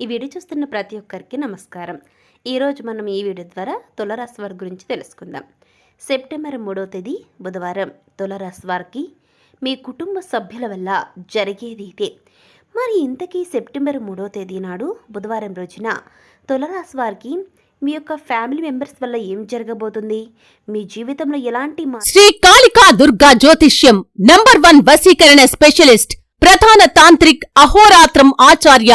ఈ వీడియో చూస్తున్న ప్రతి ఒక్కరికి నమస్కారం. ఈరోజు మనం ఈ వీడియో ద్వారా తులరాశి వారి గురించి తెలుసుకుందాం. సెప్టెంబర్ మూడవ తేదీ బుధవారం. తులరాశి వారికి మీ కుటుంబ సభ్యుల వల్ల జరిగేది ఇదే. మరి ఇంతకీ సెప్టెంబర్ మూడవ తేదీ నాడు బుధవారం రోజున తులరాశి వారికి మీ యొక్క ఫ్యామిలీ మెంబర్స్ వల్ల ఏం జరగబోతుంది? మీ జీవితంలో ఎలాంటి శ్రీ కాళికా దుర్గా జ్యోతిష్యం నంబర్ వన్ వసీకరణ స్పెషలిస్ట్ ప్రధాన తాంత్రిక్ అహోరాత్రం ఆచార్య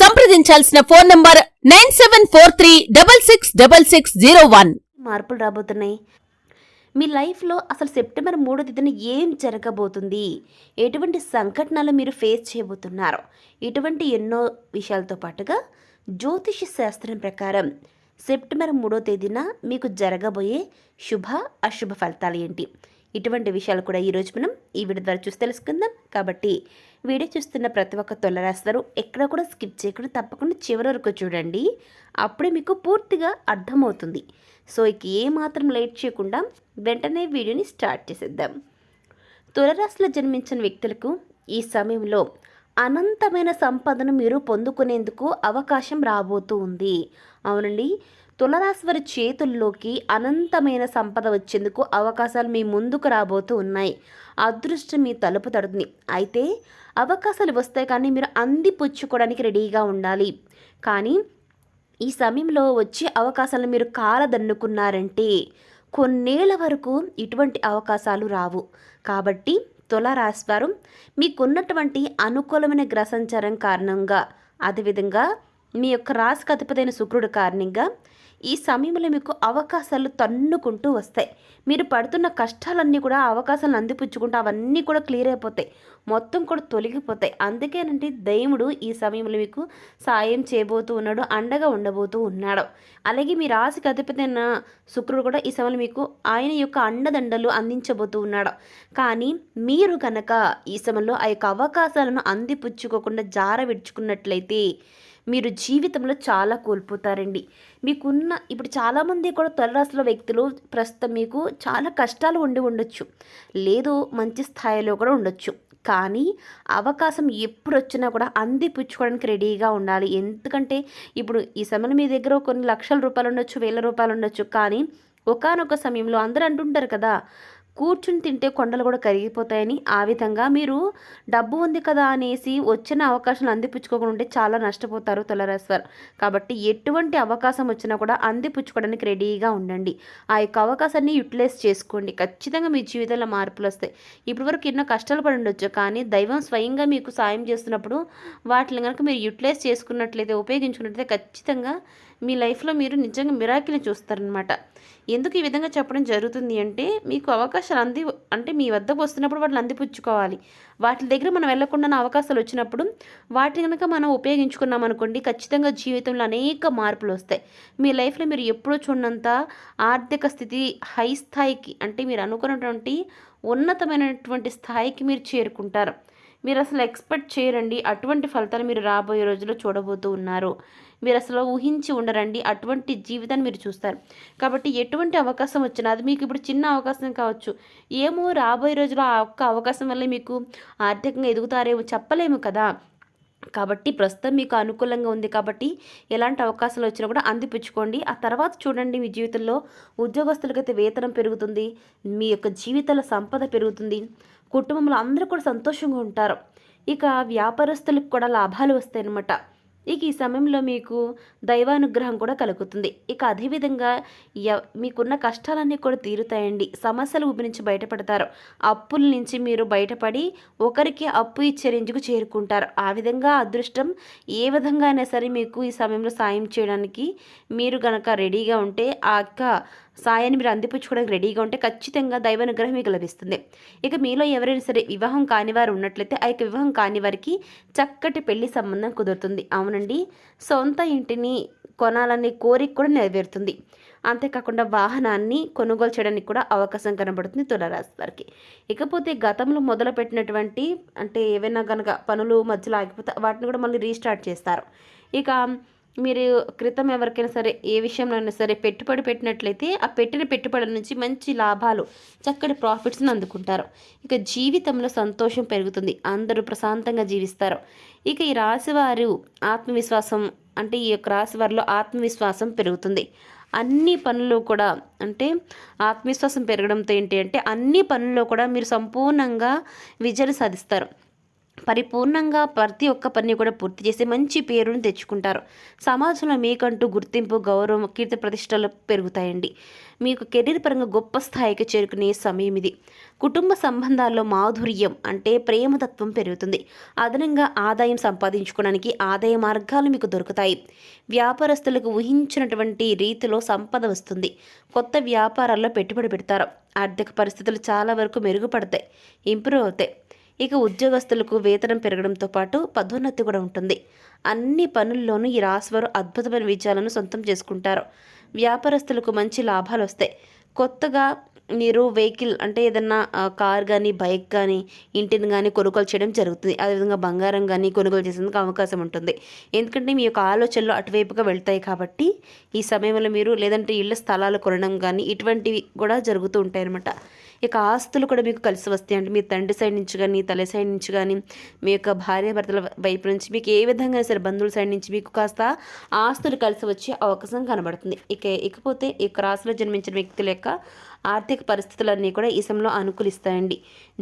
సంప్రదించాల్సిన phone number nine seven four three double six double six zero one. మార్పులు రాబోతున్నాయి. మీ లైఫ్లో అసలు సెప్టెంబర్ మూడో తేదీన ఏం జరగబోతుంది? ఎటువంటి సంఘటనలు మీరు ఫేస్ చేయబోతున్నారు? ఇటువంటి ఎన్నో విషయాలతో పాటుగా జ్యోతిష శాస్త్రం ప్రకారం సెప్టెంబర్ మూడో తేదీన మీకు జరగబోయే శుభ అశుభ ఫలితాలు ఏంటి? ఇటువంటి విషయాలు కూడా ఈరోజు మనం ఈ వీడియో ద్వారా చూసి తెలుసుకుందాం. కాబట్టి వీడియో చూస్తున్న ప్రతి ఒక్క తొలరాస్తారు ఎక్కడ కూడా స్కిప్ చేయకుండా తప్పకుండా చివరి వరకు చూడండి. అప్పుడే మీకు పూర్తిగా అర్థమవుతుంది. సో ఇక ఏమాత్రం లేట్ చేయకుండా వెంటనే వీడియోని స్టార్ట్ చేసేద్దాం. తులరాశిలో జన్మించిన వ్యక్తులకు ఈ సమయంలో అనంతమైన సంపదను మీరు పొందుకునేందుకు అవకాశం రాబోతూ ఉంది. అవునండి. తులరాశి వారి చేతుల్లోకి అనంతమైన సంపద వచ్చేందుకు అవకాశాలు మీ ముందుకు రాబోతూ ఉన్నాయి. అదృష్టం మీ తలుపు తడుతుంది. అయితే అవకాశాలు వస్తాయి కానీ మీరు అందిపుచ్చుకోవడానికి రెడీగా ఉండాలి. కానీ ఈ సమయంలో వచ్చే అవకాశాలను మీరు కాలదన్నుకున్నారంటే కొన్నేళ్ళ వరకు ఇటువంటి అవకాశాలు రావు. కాబట్టి తుల మీకున్నటువంటి అనుకూలమైన గ్రహ సంచారం కారణంగా అదేవిధంగా మీ యొక్క రాశికి అధిపతైన శుక్రుడు కారణంగా ఈ సమయంలో మీకు అవకాశాలు తన్నుకుంటూ వస్తాయి. మీరు పడుతున్న కష్టాలన్నీ కూడా అవకాశాలను అందిపుచ్చుకుంటూ అవన్నీ కూడా క్లియర్ అయిపోతాయి. మొత్తం కూడా తొలగిపోతాయి. అందుకేనంటే దైవుడు ఈ సమయంలో మీకు సాయం చేయబోతూ ఉన్నాడు అండగా ఉండబోతూ ఉన్నాడు. అలాగే మీ రాశికి అధిపతైన శుక్రుడు కూడా ఈ సమయంలో మీకు ఆయన యొక్క అండదండలు అందించబోతూ ఉన్నాడు. కానీ మీరు కనుక ఈ సమయంలో ఆ యొక్క అవకాశాలను అందిపుచ్చుకోకుండా జార విడుచుకున్నట్లయితే మీరు జీవితంలో చాలా కోల్పోతారండి. మీకున్న ఇప్పుడు చాలామంది కూడా తొలరాశిలో వ్యక్తులు ప్రస్తుతం మీకు చాలా కష్టాలు ఉండి ఉండొచ్చు. లేదు మంచి స్థాయిలో కూడా ఉండొచ్చు. కానీ అవకాశం ఎప్పుడు వచ్చినా కూడా అందిపుచ్చుకోవడానికి రెడీగా ఉండాలి. ఎందుకంటే ఇప్పుడు ఈ సమయంలో మీ దగ్గర కొన్ని లక్షల రూపాయలు ఉండొచ్చు వేల రూపాయలు ఉండొచ్చు. కానీ ఒకానొక సమయంలో అందరూ అంటుంటారు కదా కూర్చుని తింటే కొండలు కూడా కరిగిపోతాయని ఆ విధంగా మీరు డబ్బు ఉంది కదా అనేసి వచ్చిన అవకాశాలు అందిపుచ్చుకోకుండా ఉంటే చాలా నష్టపోతారు తులరాశివారు. కాబట్టి ఎటువంటి అవకాశం వచ్చినా కూడా అందిపుచ్చుకోవడానికి రెడీగా ఉండండి. ఆ యొక్క అవకాశాన్ని యూటిలైజ్ చేసుకోండి. ఖచ్చితంగా మీ జీవితంలో మార్పులు వస్తాయి. ఇప్పటి వరకు ఎన్నో కష్టాలు పడి ఉండొచ్చు కానీ దైవం స్వయంగా మీకు సాయం చేస్తున్నప్పుడు వాటిని కనుక మీరు యూటిలైజ్ చేసుకున్నట్లయితే ఉపయోగించుకున్నట్లయితే ఖచ్చితంగా మీ లైఫ్లో మీరు నిజంగా మిరాకిల్ని చూస్తారనమాట ఎందుకు ఈ విధంగా చెప్పడం జరుగుతుంది అంటే మీకు అవకాశాలు అంది అంటే మీ వద్దకు వస్తున్నప్పుడు వాటిని అందిపుచ్చుకోవాలి. వాటి దగ్గర మనం వెళ్ళకుండా అవకాశాలు వచ్చినప్పుడు వాటిని కనుక మనం ఉపయోగించుకున్నాం అనుకోండి ఖచ్చితంగా జీవితంలో అనేక మార్పులు వస్తాయి. మీ లైఫ్లో మీరు ఎప్పుడూ చూడనంత ఆర్థిక స్థితి హై స్థాయికి అంటే మీరు అనుకున్నటువంటి ఉన్నతమైనటువంటి స్థాయికి మీరు చేరుకుంటారు. మీరు అసలు ఎక్స్పెక్ట్ చేయరండి అటువంటి ఫలితాలు మీరు రాబోయే రోజుల్లో చూడబోతూ ఉన్నారు. మీరు అసలు ఊహించి ఉండరండి అటువంటి జీవితాన్ని మీరు చూస్తారు. కాబట్టి ఎటువంటి అవకాశం వచ్చినా అది మీకు ఇప్పుడు చిన్న అవకాశం కావచ్చు. ఏమో రాబోయే రోజుల్లో ఆ ఒక్క అవకాశం వల్ల మీకు ఆర్థికంగా ఎదుగుతారేమో చెప్పలేము కదా. కాబట్టి ప్రస్తుతం మీకు అనుకూలంగా ఉంది కాబట్టి ఎలాంటి అవకాశాలు వచ్చినా కూడా అందిపుచ్చుకోండి. ఆ తర్వాత చూడండి మీ జీవితంలో ఉద్యోగస్తులకైతే వేతనం పెరుగుతుంది మీ యొక్క జీవితాల సంపద పెరుగుతుంది. కుటుంబంలో అందరూ కూడా సంతోషంగా ఉంటారు. ఇక వ్యాపారస్తులకు కూడా లాభాలు వస్తాయి అన్నమాట ఇక ఈ సమయంలో మీకు దైవానుగ్రహం కూడా కలుగుతుంది. ఇక అదేవిధంగా మీకున్న కష్టాలన్నీ కూడా తీరుతాయండి. సమస్యల ఊపి నుంచి బయటపడతారు. అప్పుల నుంచి మీరు బయటపడి ఒకరికి అప్పు ఇచ్చే రేంజ్కు చేరుకుంటారు. ఆ విధంగా అదృష్టం ఏ విధంగా అయినా సరే మీకు ఈ సమయంలో సాయం చేయడానికి మీరు గనక రెడీగా ఉంటే ఆ యొక్క సాయాన్ని మీరు అందిపుచ్చుకోవడానికి రెడీగా ఉంటే ఖచ్చితంగా దైవానుగ్రహం మీకు లభిస్తుంది. ఇక మీలో ఎవరైనా సరే వివాహం కాని వారు ఉన్నట్లయితే ఆ యొక్క వివాహం కాని వారికి చక్కటి పెళ్ళి సంబంధం కుదురుతుంది. అవునండి. సొంత ఇంటిని కొనాలనే కోరిక కూడా నెరవేరుతుంది. అంతేకాకుండా వాహనాన్ని కొనుగోలు చేయడానికి కూడా అవకాశం కనబడుతుంది తులరాశి వారికి. ఇకపోతే గతంలో మొదలుపెట్టినటువంటి అంటే ఏవైనా కనుక పనులు మధ్యలో ఆగిపోతే వాటిని కూడా మళ్ళీ రీస్టార్ట్ చేస్తారు. ఇక మీరు క్రితం ఎవరికైనా సరే ఏ విషయంలో అయినా సరే పెట్టుబడి పెట్టినట్లయితే ఆ పెట్టిన పెట్టుబడుల నుంచి మంచి లాభాలు చక్కటి ప్రాఫిట్స్ని అందుకుంటారు. ఇక జీవితంలో సంతోషం పెరుగుతుంది. అందరూ ప్రశాంతంగా జీవిస్తారు. ఇక ఈ రాశివారు ఆత్మవిశ్వాసం అంటే ఈ యొక్క రాశి వారిలో ఆత్మవిశ్వాసం పెరుగుతుంది. అన్ని పనులు కూడా అంటే ఆత్మవిశ్వాసం పెరగడంతో ఏంటి అంటే అన్ని పనుల్లో కూడా మీరు సంపూర్ణంగా విజయం సాధిస్తారు. పరిపూర్ణంగా ప్రతి ఒక్క పని కూడా పూర్తి చేసి మంచి పేరును తెచ్చుకుంటారు. సమాజంలో మీకంటూ గుర్తింపు గౌరవం కీర్తి ప్రతిష్టలు పెరుగుతాయండి. మీకు కెరీర్ పరంగా గొప్ప స్థాయికి చేరుకునే సమయం ఇది. కుటుంబ సంబంధాల్లో మాధుర్యం అంటే ప్రేమతత్వం పెరుగుతుంది. అదనంగా ఆదాయం సంపాదించుకోవడానికి ఆదాయ మార్గాలు మీకు దొరుకుతాయి. వ్యాపారస్తులకు ఊహించినటువంటి రీతిలో సంపద వస్తుంది. కొత్త వ్యాపారాల్లో పెట్టుబడి పెడతారు. ఆర్థిక పరిస్థితులు చాలా వరకు మెరుగుపడతాయి. ఇంప్రూవ్ అవుతాయి. ఇక ఉద్యోగస్తులకు వేతనం పెరగడంతో పాటు పదోన్నతి కూడా ఉంటుంది. అన్ని పనుల్లోనూ ఈ రాశివారు అద్భుతమైన విజయాలను సొంతం చేసుకుంటారు. వ్యాపారస్తులకు మంచి లాభాలు వస్తాయి. కొత్తగా మీరు వెహికల్ అంటే ఏదన్నా కార్ కానీ బైక్ కానీ ఇంటిని కానీ కొనుగోలు చేయడం జరుగుతుంది. అదేవిధంగా బంగారం కానీ కొనుగోలు చేసేందుకు అవకాశం ఉంటుంది. ఎందుకంటే మీ యొక్క ఆలోచనలు అటువైపుగా వెళ్తాయి కాబట్టి ఈ సమయంలో మీరు లేదంటే ఇళ్ళ స్థలాలు కొనడం కానీ ఇటువంటివి కూడా జరుగుతూ ఉంటాయి అనమాట ఇక ఆస్తులు కూడా మీకు కలిసి వస్తాయి. అంటే మీ తండ్రి సైడ్ నుంచి కానీ తల్లి సైడ్ నుంచి కానీ మీ యొక్క భార్య భర్తల వైపు నుంచి మీకు ఏ విధంగా సరే బంధువుల సైడ్ నుంచి మీకు కాస్త ఆస్తులు కలిసి వచ్చే అవకాశం కనబడుతుంది. ఇక ఇకపోతే ఈ యొక్క రాశిలో జన్మించిన వ్యక్తుల యొక్క ఆర్థిక పరిస్థితులన్నీ కూడా ఈ సమయంలో అనుకూలిస్తాయండి.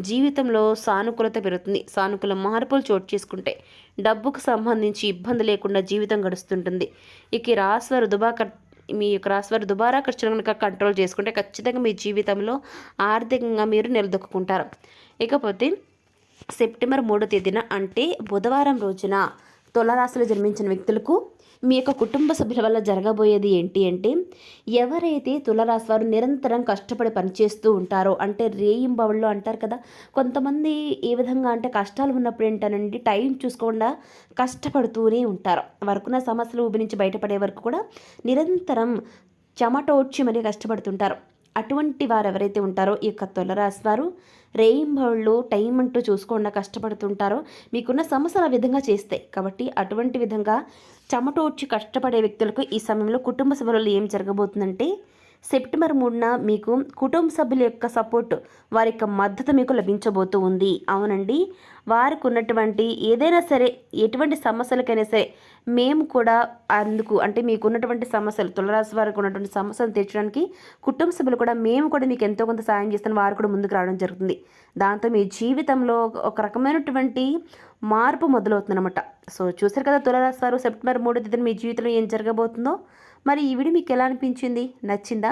జీవితంలో సానుకూలత పెరుగుతుంది. సానుకూల మార్పులు చోటు చేసుకుంటే డబ్బుకు సంబంధించి ఇబ్బంది లేకుండా జీవితం గడుస్తుంటుంది. ఇక ఈ రాశివారు దుబాక మీ యొక్క రాశివారు దుబారా ఖర్చులను కనుక కంట్రోల్ చేసుకుంటే ఖచ్చితంగా మీ జీవితంలో ఆర్థికంగా మీరు నిలదొక్కుంటారు ఇకపోతే సెప్టెంబర్ మూడో తేదీన అంటే బుధవారం రోజున తులరాశిలో జన్మించిన వ్యక్తులకు మీ యొక్క కుటుంబ సభ్యుల వల్ల జరగబోయేది ఏంటి అంటే ఎవరైతే తులరాశి వారు నిరంతరం కష్టపడి పనిచేస్తూ ఉంటారో అంటే రేయింబవళ్ళు అంటారు కదా కొంతమంది ఏ విధంగా అంటే కష్టాలు ఉన్నప్పుడు ఏంటనండి టైం చూసుకోకుండా కష్టపడుతూనే ఉంటారు. వారికున్న సమస్యలు ఊబి నుంచి బయటపడే వరకు కూడా నిరంతరం చెమటోడ్చి మరీ కష్టపడుతుంటారు. అటువంటి వారు ఎవరైతే ఉంటారో ఈ యొక్క తులరాశి వారు రేయింబళ్ళు టైం అంటూ చూసుకోకుండా కష్టపడుతుంటారో. మీకున్న సమస్యలు ఆ విధంగా చేస్తాయి కాబట్టి అటువంటి విధంగా చెమటోడ్చి కష్టపడే వ్యక్తులకు ఈ సమయంలో కుటుంబ సభ్యులు ఏం జరగబోతుందంటే సెప్టెంబర్ మూడున మీకు కుటుంబ సభ్యుల యొక్క సపోర్ట్ వారి యొక్క మద్దతు మీకు లభించబోతూ ఉంది. అవునండి. వారికి ఉన్నటువంటి ఏదైనా సరే ఎటువంటి సమస్యలకైనా సరే మేము కూడా అందుకు అంటే మీకు ఉన్నటువంటి సమస్యలు తులరాశి వారికి ఉన్నటువంటి సమస్యలు తీర్చడానికి కుటుంబ సభ్యులు కూడా మేము కూడా మీకు ఎంతో కొంత సాయం చేస్తాం వారు కూడా ముందుకు రావడం జరుగుతుంది. దాంతో మీ జీవితంలో ఒక రకమైనటువంటి మార్పు మొదలవుతుందన్నమాట. సో చూసారు కదా తులరాశి వారు సెప్టెంబర్ మూడో తేదీన మీ జీవితంలో ఏం జరగబోతుందో? మరి ఈ వీడియో మీకు ఎలా అనిపించింది? నచ్చిందా?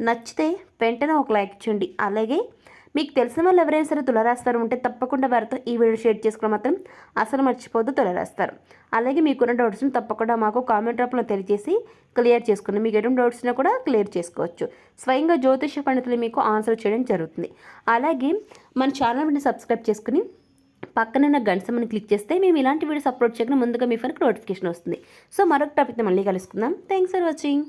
నచ్చితే వెంటనే ఒక లైక్ ఇచ్చండి అలాగే మీకు తెలిసిన వాళ్ళు ఎవరైనా సరే తులరాస్తారు ఉంటే తప్పకుండా వారితో ఈ వీడియో షేర్ చేసుకోవడం మాత్రం అసలు మర్చిపోద్దు తులరాస్తారు. అలాగే మీకున్న డౌట్స్ని తప్పకుండా మాకు కామెంట్ రూపంలో తెలియజేసి క్లియర్ చేసుకుని మీకు ఎటువంటి డౌట్స్ ఉన్నా కూడా క్లియర్ చేసుకోవచ్చు. స్వయంగా జ్యోతిష పండితులు మీకు ఆన్సర్ చేయడం జరుగుతుంది. అలాగే మన ఛానల్ని సబ్స్క్రైబ్ చేసుకుని పక్కన గంటసమని క్లిక్ చేస్తే మేము ఇలాంటి వీడియోస్ అప్లోడ్ చేయకుండా ముందుగా మీ ఫోన్కి నోటిఫికేషన్ వస్తుంది. సో మరొక టాపిక్ని మళ్ళీ కలుసుకుందాం. Thanks for watching.